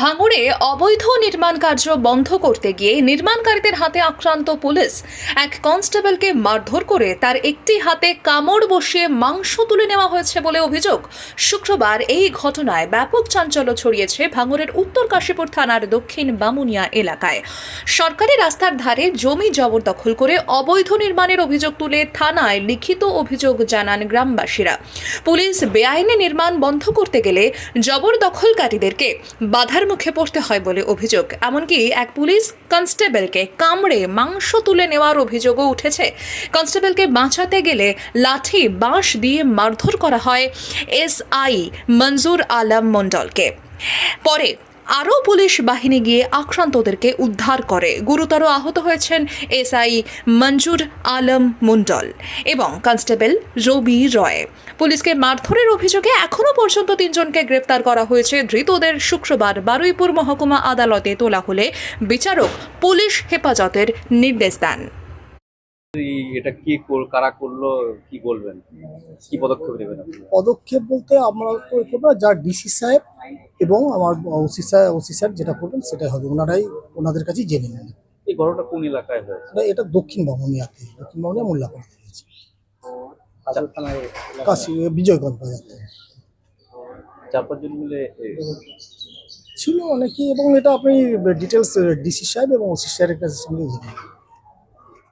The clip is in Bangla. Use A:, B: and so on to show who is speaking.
A: ভাঙড়ে অবৈধ নির্মাণ কার্য বন্ধ করতে গিয়ে নির্মাণকারীদের হাতে আক্রান্ত পুলিশ। এক কনস্টেবলকে মারধর করে তার একটি হাতে কামড় বসিয়ে মাংস তুলে নেওয়া হয়েছে বলে অভিযোগ। শুক্রবার এই ঘটনায় ব্যাপক চাঞ্চল্য ছড়িয়েছে ভাঙড়ের উত্তর কাশীপুর থানার দক্ষিণ বামুনিয়া এলাকায়। সরকারি রাস্তার ধারে জমি জবরদখল করে অবৈধ নির্মাণের অভিযোগ তুলে থানায় লিখিত অভিযোগ জানান গ্রামবাসীরা। পুলিশ বেআইনি নির্মাণ বন্ধ করতে গেলে জবরদখলকারীদেরকে বাধার মুখে পড়তে হয় বলে অভিযোগ। এমনকি এক পুলিশ কনস্টেবলকে কামড়ে মাংস তুলে নেওয়ার অভিযোগও উঠেছে। কনস্টেবলকে বাঁচাতে গেলে লাঠি, বাঁশ দিয়ে মারধর করা হয় এসআই মঞ্জুর আলম মণ্ডলকে। পরে আরও পুলিশ বাহিনী গিয়ে আক্রান্তদেরকে উদ্ধার করে। গুরুতর আহত হয়েছেন এসআই মঞ্জুর আলম মণ্ডল এবং কনস্টেবল রবি রয়। পুলিশকে মারধরের অভিযোগে এখনও পর্যন্ত তিনজনকে গ্রেপ্তার করা হয়েছে। ধৃতদের শুক্রবার বারুইপুর মহকুমা আদালতে তোলা হলে বিচারক পুলিশ হেফাজতের নির্দেশ দেন।
B: এটা কি কারা করল কি বলবেন? কি পদক্ষেপ নেবেন
C: পদক্ষেপ বলতে আমরা তো যা ডিসি সাহেব এবং আমার ওসি স্যার ওসি স্যার যেটা করবেন সেটাই হবে। ওনারাই ওনাদের কাছেই জেনে নেন।
B: এই ঘটনাটা কোন এলাকায় হয়েছে?
C: এটা এটা দক্ষিণ বামুনিয়াতে দক্ষিণ বামুনিয়া মোল্লাপাড়াতে হয়েছে। কাশি বিজয়গঞ্জ বাজার থেকে
B: চার মিলে এ,
C: ছিল অনেকেই এবং এটা আপনি ডিটেলস ডিসি সাহেব এবং ওসি স্যারের কাছে সঙ্গে জেনে নেন।